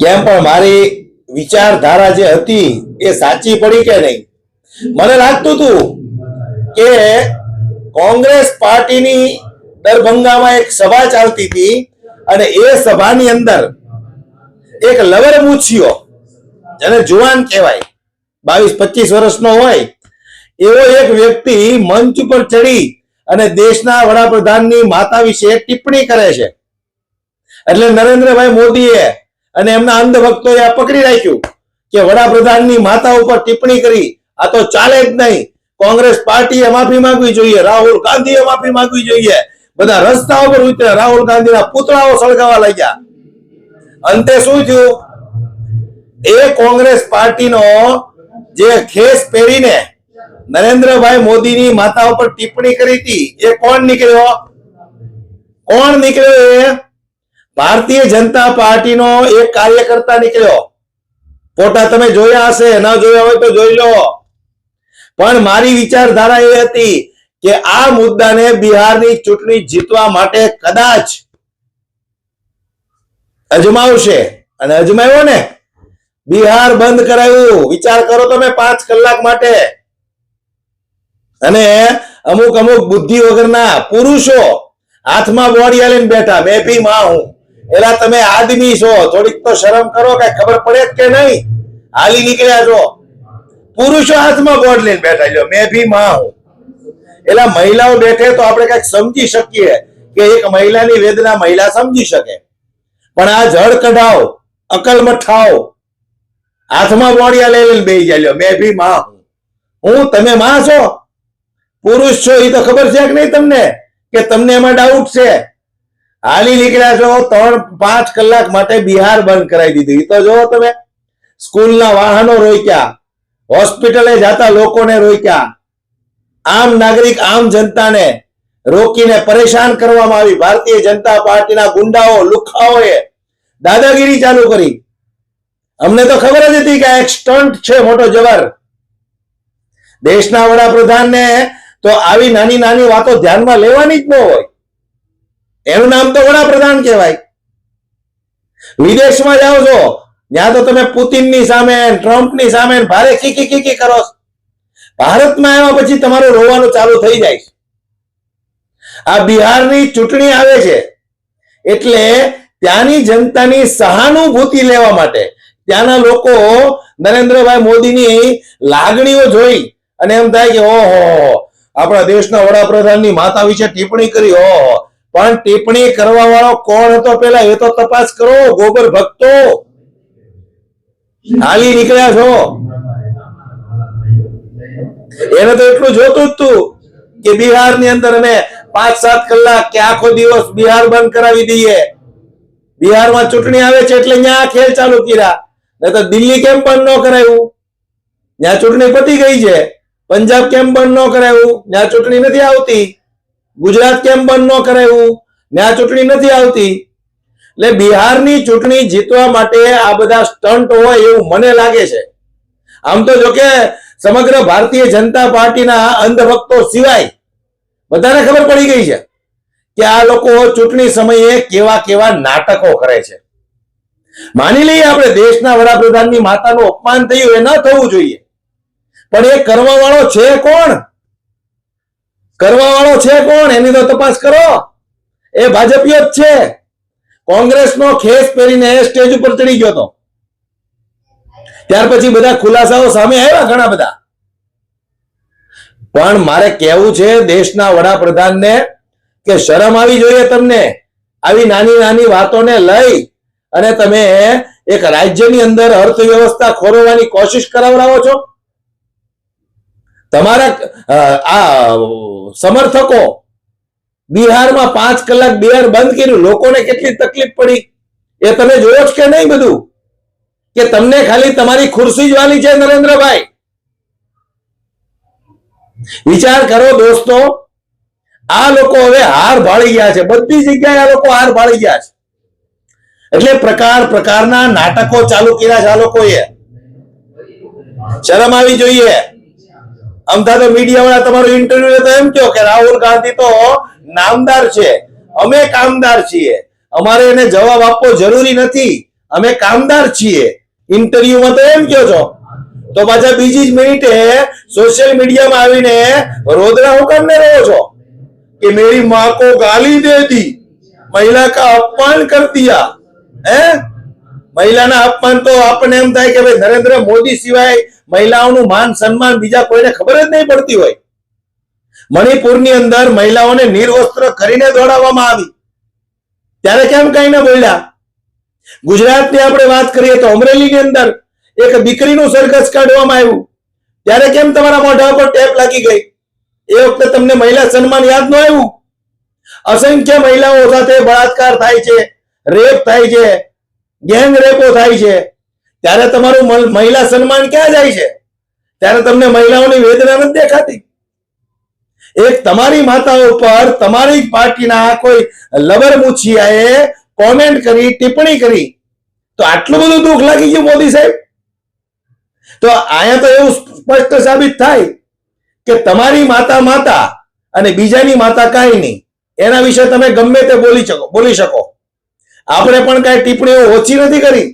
કેમ પણ મારી વિચારધારા જે હતી એ સાચી પડી કે નહીં? મને લાગતું હતું કે કોંગ્રેસ પાર્ટીની દરભંગામાં એક સભા ચાલતી હતી અને એ સભાની અંદર એક લવર મૂછ્યો જેને જુવાન કહેવાય, બાવીસ, પચીસ વર્ષનો હોય, એવો એક વ્યક્તિ મંચ ઉપર ચડી અને દેશના વડાપ્રધાનની માતા વિશે ટિપ્પણી કરે છે. એટલે નરેન્દ્રભાઈ મોદીએ અને એમના અંધભક્તોએ આ પકડી રાખ્યું કે વડાપ્રધાનની માતા ઉપર ટિપ્પણી કરી, આ તો ચાલે જ નહીં. કોંગ્રેસ પાર્ટીએ માફી માંગવી જોઈએ, રાહુલ ગાંધીએ માફી માંગવી જોઈએ. બધા રસ્તા ઉપર ઉતર્યા. રાહુલ ગાંધીના પુતળાઓ સળગાવા લાગ્યા. અંતે શું થયું? એ કોંગ્રેસ પાર્ટીનો જે ખેસ પહેરીને નરેન્દ્રભાઈ મોદીની માતા ઉપર ટિપ્પણી કરી હતી, એ કોણ નીકળ્યો? કોણ નીકળ્યો એ? ભારતીય જનતા પાર્ટીનો એક કાર્યકર્તા નીકળ્યો. ફોટા તમે જોયા હશે, ન જોયા હોય તો જોઈ લો. પણ મારી વિચારધારા એ હતી કે આ મુદ્દાને બિહારની ચૂંટણી જીતવા માટે કદાચ અજમાવશે. અને અજમાવ્યો ને? બિહાર બંધ કરાયું. વિચાર કરો તમે પાંચ કલાક માટે. અને અમુક અમુક બુદ્ધિ વગરના પુરુષો હાથમાં બોડી લઈને બેઠા. મેં ભી માં હું. એલા તમે આદમી છો, થોડીક તો શરમ કરો કઈ ખબર પડે કે નહીં? હાલી નીકળ્યા છો. પુરુષો હાથમાં બોર્ડ લઈને બેઠા લ્યો મેં ભી માં હું. એલા મહિલાઓ બેઠે તો આપણે કંઈક સમજી શકીએ કે એક મહિલાની વેદના મહિલા સમજી શકે. પણ આ જળ કઢાવ અકલ મઠાવ હાથમાં બોડિયા લઈ લઈને બેસી જાય મેં ભી માં હું. હું, તમે માં છો? પુરુષ છો એ તો ખબર છે કે નહીં તમને? કે તમને એમાં ડાઉટ છે? હાલી નીકળ્યા છો, ત્રણ, પાંચ કલાક માટે બિહાર બંધ કરાવી દીધું. તો જોવો તમે, સ્કૂલના વાહનો રોક્યા, હોસ્પિટલે જતા લોકોને રોક્યા, આમ નાગરિક, આમ જનતાને રોકીને પરેશાન કરવામાં આવી. ભારતીય જનતા પાર્ટીના ગુંડાઓ, લુખાઓએ દાદાગીરી ચાલુ કરી. અમને તો ખબર જ હતી કે આ એક સ્ટન્ટ છે, મોટો જબર. દેશના વડાપ્રધાનને તો આવી નાની નાની વાતો ધ્યાનમાં લેવાની જ ન હોય. એનું નામ તો વડાપ્રધાન કહેવાય. વિદેશમાં જાઓ છો ત્યાં તો તમે પુતિનની સામે ટ્રમ્પની સામે ભારે કીકી કીકી કરો ભારતમાં આવ્યા પછી તમારું રોવાનું ચાલુ થઈ જાય આ બિહારની ચૂંટણી આવે છે, એટલે ત્યાંની જનતાની સહાનુભૂતિ લેવા માટે ત્યાંના લોકો નરેન્દ્રભાઈ મોદીની લાગણીઓ જોઈ અને એમ થાય કે, ઓહો, આપણા દેશના વડાપ્રધાનની માતા વિશે ટિપ્પણી કરી, ઓહો પણ ટિપ્પણી કરવા વાળો કોણ હતો પેલા એ તો તપાસ કરો, ગોબર ભક્તો. હાલી નીકળ્યા છો. એને તો એટલું જોતું જ તું કે બિહારની અંદર અમે પાંચ સાત કલાક કે આખો દિવસ બિહાર બંધ કરાવી દઈએ. બિહારમાં ચૂંટણી આવે છે એટલે ત્યાં ખેલ ચાલુ કર્યા. નહીં તો દિલ્હી કેમ બંધ ન કરાયું? ત્યાં ચૂંટણી પતી ગઈ છે. પંજાબ કેમ બંધ ન કરાયું? ત્યાં ચૂંટણી નથી આવતી. ગુજરાત કેમ બંધ ન કરાયું? ત્યાં ચૂંટણી નથી આવતી. એટલે બિહારની ચૂંટણી જીતવા માટે આ બધા સ્ટન્ટ હોય એવું મને લાગે છે. આમ તો જો કે સમગ્ર ભારતીય જનતા પાર્ટીના અંધભક્તો સિવાય બધાને ખબર પડી ગઈ છે કે આ લોકો ચૂંટણી સમયે કેવા કેવા નાટકો કરે છે. માની લઈએ આપણે દેશના વડાપ્રધાનની માતાનું અપમાન થયું એ ન થવું જોઈએ. પણ એ કરવા વાળો છે કોણ? કરવા વાળો છે કોણ? એની તો તપાસ કરો. એ ભાજપીય જ છે. કોંગ્રેસનો ખેસ પહેરીને એ સ્ટેજ ઉપર ચડી ગયો હતો ત્યાર પછી બધા ખુલાસાઓ સામે આવ્યા ઘણા બધા. પણ મારે કહેવું છે દેશના વડાપ્રધાનને કે શરમ આવી જોઈએ તમને. આવી નાની નાની વાતોને લઈ અને તમે એક રાજ્યની અંદર અર્થવ્યવસ્થા ખોરવવાની કોશિશ કરાવડાવો છો. તમારા આ સમર્થકો બિહારમાં પાંચ કલાક બિહાર બંધ કર્યું. લોકોને કેટલી તકલીફ પડી? એ તમે જોયો કે નહીં બધું? કે તમને ખાલી તમારી ખુરશી જ વાલી છે નરેન્દ્રભાઈ? વિચાર કરો દોસ્તો, આ લોકો હવે હાર ભાળી ગયા છે. બધી જગ્યાએ આ લોકો હાર ભાળી ગયા છે. એટલે પ્રકાર પ્રકારના નાટકો ચાલુ કર્યા છે આ લોકોએ. શરમ આવી જોઈએ. અમદાવાદ તો વાળા તમારો ઇન્ટરવ્યુ લેતા એમ કહો કે રાહુલ ગાંધી તો નામદાર છે. અમે કામદાર છીએ. અમારે એને જવાબ આપવો જરૂરી નથી. અમે કામદાર છીએ. ઇન્ટરવ્યુમાં તો એમ કહો છો. તો પાછા બીજી જ મિનિટે સોશિયલ મીડિયામાં આવીને રોદરા હુકમને રહો છો? કે મેરી માં કો ગાલી દે દી. મહિલા કા અપમાન કર દિયા હે? મહિલાના અપમાન તો આપણને એમ થાય કે ભાઈ નરેન્દ્ર મોદી સિવાય મહિલાઓનું માન, સન્માન બીજા કોઈને ખબર જ નહીં પડતી હોય. મણિપુરની અંદર મહિલાઓને નિર્વસ્ત્ર કરીને દોડાવવામાં આવી. ત્યારે કેમ કઈ ના બોલ્યા? ગુજરાતની આપણે વાત કરીએ તો અમરેલીની અંદર એક દીકરીનું સરઘસ કાઢવામાં આવ્યું. ત્યારે કેમ તમારા મોઢા પર ટેપ લાગી ગઈ? એ વખતે તમને મહિલા સન્માન યાદ ન આવ્યું? અસંખ્ય મહિલાઓ સાથે બળાત્કાર થાય છે, રેપ થાય છે, ગેંગ રેપો થાય છે. ત્યારે તમારું મહિલા સન્માન ક્યાં જાય છે? ત્યારે તમને મહિલાઓની વેદના નથી દેખાતી. એક તમારી માતા ઉપર તમારી પાર્ટીના કોઈ લબર મુછિયાએ કોમેન્ટ કરી, ટિપ્પણી કરી. તો આટલું બધું દુઃખ લાગી ગયું મોદી સાહેબ? તો અહીંયા તો એવું સ્પષ્ટ સાબિત થાય કે તમારી માતા માતા અને બીજાની માતા કાંઈ નહીં. એના વિશે તમે ગમે તે બોલી શકો બોલી શકો. આપણે પણ કાંઈ ટિપ્પણીઓ ઓછી નથી કરી.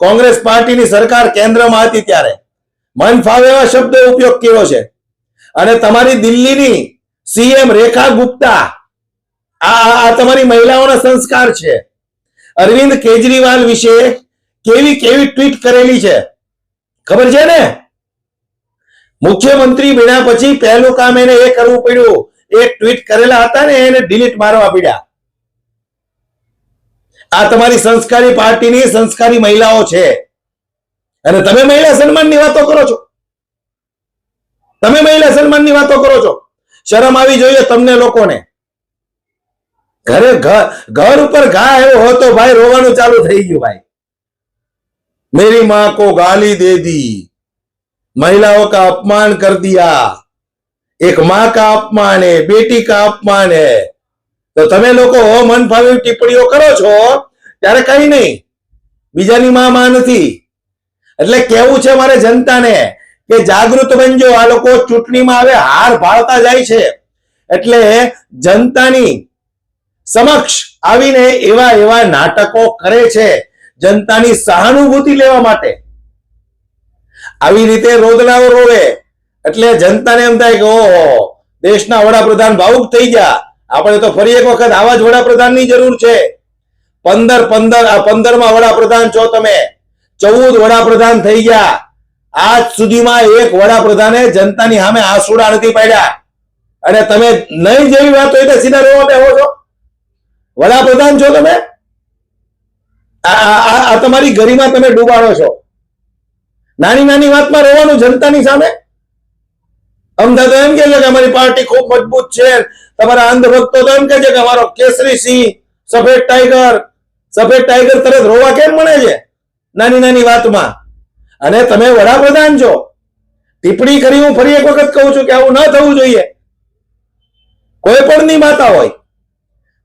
કોંગ્રેસ પાર્ટીની સરકાર કેન્દ્રમાં હતી ત્યારે. મન ફાવે એવા શબ્દો ઉપયોગ કર્યો છે? અને તમારી દિલ્હીની સીએમ રેખા ગુપ્તા, આ તમારી મહિલાઓના સંસ્કાર છે. અરવિંદ કેજરીવાલ વિશે કેવી કેવી ટ્વીટ કરેલી છે? ખબર છે ને? મુખ્યમંત્રી બન્યા પછી પહેલું કામ એને એ કરવું પડ્યું. એક ટ્વીટ કરેલા હતા ને એને ડિલીટ મારવા પડ્યા. આ તમારી સંસ્કારી પાર્ટીની સંસ્કારી મહિલાઓ છે અને તમે મહિલા સન્માનની વાતો કરો છો તમે મહિલા સન્માનની વાતો કરો છો શરમ આવી જોઈએ તમને લોકોને ઘરે ઘ- ઘર ઉપર ઘા આવ્યો હો તો ભાઈ રોવાનું ચાલુ થઈ ગયું ભાઈ मेरी माँ को गाली दे दी महिलाओं का अपमान कर दिया एक माँ का अपमान है बेटी का अपमान है તો તમે લોકો મનફાવી ટિપ્પણીઓ કરો છો, ત્યારે કઈ નહીં. બીજાની માં માં નથી. એટલે કેવું છે મારે જનતાને કે જાગૃત બનજો. આ લોકો ચૂંટણીમાં હવે હાર ભાળતા જાય છે. એટલે જનતાની સમક્ષ આવીને એવા એવા નાટકો કરે છે જનતાની સહાનુભૂતિ લેવા માટે. આવી રીતે રોદડાઓ રોવે. એટલે જનતાને એમ થાય કે, ઓહો, દેશના વડાપ્રધાન ભાવુક થઈ ગયા. આપણે તો ફરી એક વખત આવા જ વડાપ્રધાનની જરૂર છે. પંદર પંદર, આ પંદરમાં વડાપ્રધાન છો તમે. ચૌદ વડાપ્રધાન થઈ ગયા. આજ સુધીમાં એક વડાપ્રધાને જનતાની સામે આસુડા નથી પાડ્યા. અને તમે નહીં જેવી વાત હોય તો સીધા રોવા બેહો છો. વડાપ્રધાન છો તમે? આ તમારી ગરિમા તમે ડૂબાડો છો. નાની નાની વાતમાં રહેવાનું જનતાની સામે? અમદાવાદ એમ કે છે કે અમારી પાર્ટી ખૂબ મજબૂત છે. તમારા અંધભક્તો તો એમ કે છે કે અમારો કેસરી સિંહ, સફેદ ટાઈગર સફેદ ટાઈગર તરત રોવા કેમ મળે છે? નાની નાની વાતમાં. અને તમે વડાપ્રધાન છો. ટિપ્પણી કરી હું ફરી એક વખત કહું છું કે આવું ન થવું જોઈએ. કોઈ પણની માતા હોય.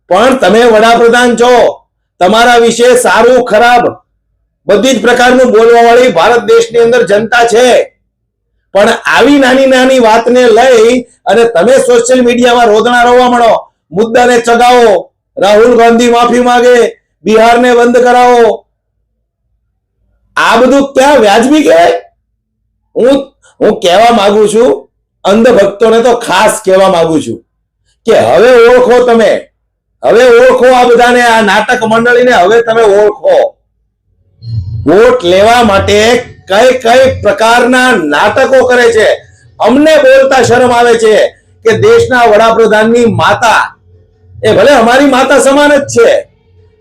પણ તમે વડાપ્રધાન છો. તમારા વિશે સારું ખરાબ બધી જ પ્રકારનું બોલવા વાળી ભારત દેશની અંદર જનતા છે. પણ આવી નાની નાની વાતને લઈ અને તમે સોશિયલ મીડિયામાં રોદણા રોવા મળો, મુદ્દાને ચગાવો, રાહુલ ગાંધી માફી માંગે, બિહારને બંધ કરાવો. આ બધું ક્યાં વ્યાજબી કહેવાય? હું હું કહેવા માંગુ છું, અંધભક્તોને તો ખાસ કહેવા માંગુ છું કે હવે ઓળખો તમે, હવે ઓળખો આ બધાને, આ નાટક મંડળીને હવે તમે ઓળખો. વોટ લેવા માટે કઈ કઈ પ્રકારના નાટકો કરે છે? અમને બોલતા શરમ આવે છે કે દેશના વડાપ્રધાનની માતા, એ ભલે અમારી માતા સમાન જ છે,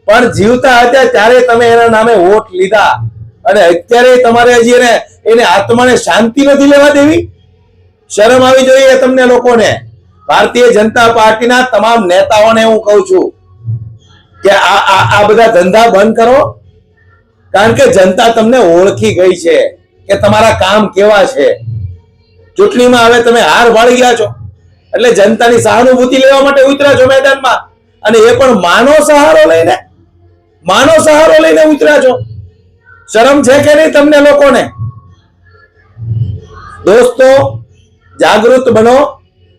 પણ જીવતા હતા ત્યારે તમે એના નામે વોટ લીધા. અને અત્યારે તમારે હજી એને એને આત્માને શાંતિ નથી લેવા દેવી? શરમ આવી જોઈએ તમને લોકોને. ભારતીય જનતા પાર્ટીના તમામ નેતાઓને હું કહું છું કે આ આ બધા ધંધા બંધ કરો. કારણ કે જનતા તમને ઓળખી ગઈ છે કે તમારા કામ કેવા છે. ચૂંટણીમાં હવે તમે હાર વાળી ગયા છો. એટલે જનતાની સહાનુભૂતિ લેવા માટે ઉતર્યા છો મેદાનમાં. અને એ પણ માનો સહારો લઈને, માનો સહારો લઈને ઉતર્યા છો. શરમ છે કે નહીં તમને લોકોને? દોસ્તો, જાગૃત બનો.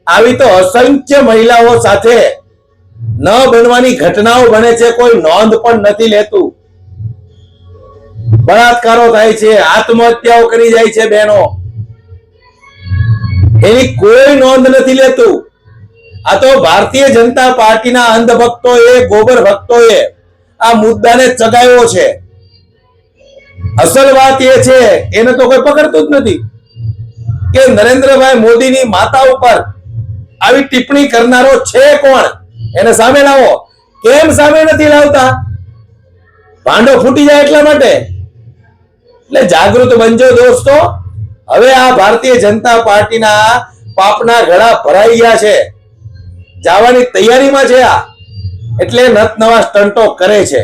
આવી તો અસંખ્ય મહિલાઓ સાથે ન બનવાની ઘટનાઓ બને છે, કોઈ નોંધ પણ નથી લેતું. બળાત્કારો થાય છે, આત્મહત્યાઓ કરી જાય છે બહેનો. એની કોઈ નોંધ નથી લેતું. આ તો ભારતીય જનતા પાર્ટીના અંધભક્તોએ, ગોબર ભક્તોએ આ મુદ્દાને ચગાવ્યો છે. અસલ વાત એ છે, એને તો કોઈ પકડતું જ નથી કે નરેન્દ્રભાઈ મોદીની માતા ઉપર આવી ટિપ્પણી કરનારો છે કોણ? એને સામે લાવો. કેમ સામે નથી લાવતા? ભાંડો ફૂટી જાય એટલા માટે. એટલે જાગૃત બનજો દોસ્તો. હવે આ ભારતીય જનતા પાર્ટીના પાપના ગળા ભરાઈ ગયા છે. જવાની તૈયારીમાં છે આ. એટલે નત નવા સ્ટંટો કરે છે.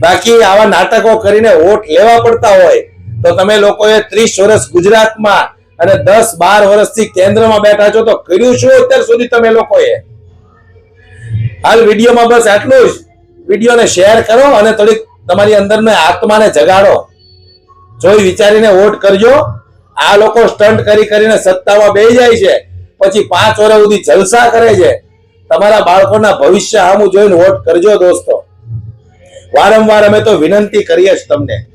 બાકી આવા નાટકો કરીને વોટ લેવા પડતા હોય તો તમે લોકોએ ત્રીસ વર્ષ ગુજરાતમાં અને દસ બાર વર્ષથી કેન્દ્રમાં બેઠા છો તો કર્યું શું અત્યાર સુધી તમે લોકોએ? હાલ વિડીયોમાં બસ આટલું જ. વિડીયોને શેર કરો અને થોડીક તમારી અંદરને આત્માને જગાડો. જોઈ વિચારીને વોટ કરજો. આ લોકો સ્ટન્ટ કરી કરીને સત્તામાં બે જાય છે. પછી પાંચ વર્ષ સુધી જલસા કરે છે. તમારા બાળકોના ભવિષ્ય આમું જોઈને વોટ કરજો દોસ્તો. વારંવાર અમે તો વિનંતી કરીએ જ તમને.